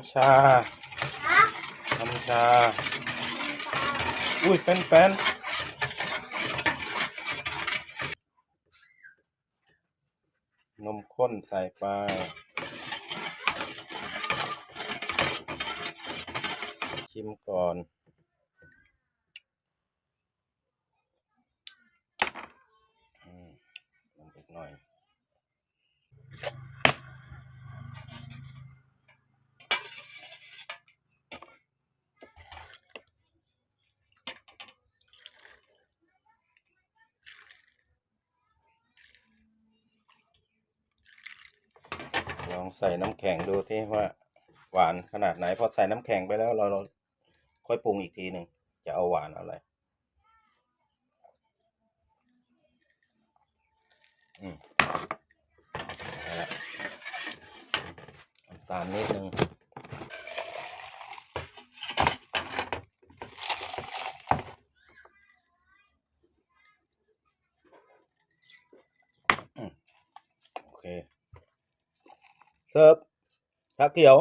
ำชาทำชา อุ้ยเป็นแฟนนมข้นใส่ไปชิมก่อน อืมลงอีกหน่อย ลองใส่น้ำแข็งดูที่ว่าหวานขนาดไหนพอใส่น้ำแข็งไปแล้วเราเราค่อยปรุงอีกทีหนึ่งจะเอาหวานเอาอะไรอืมตาลนิดนึงอืมโอเค เสิร์ฟชาเขียว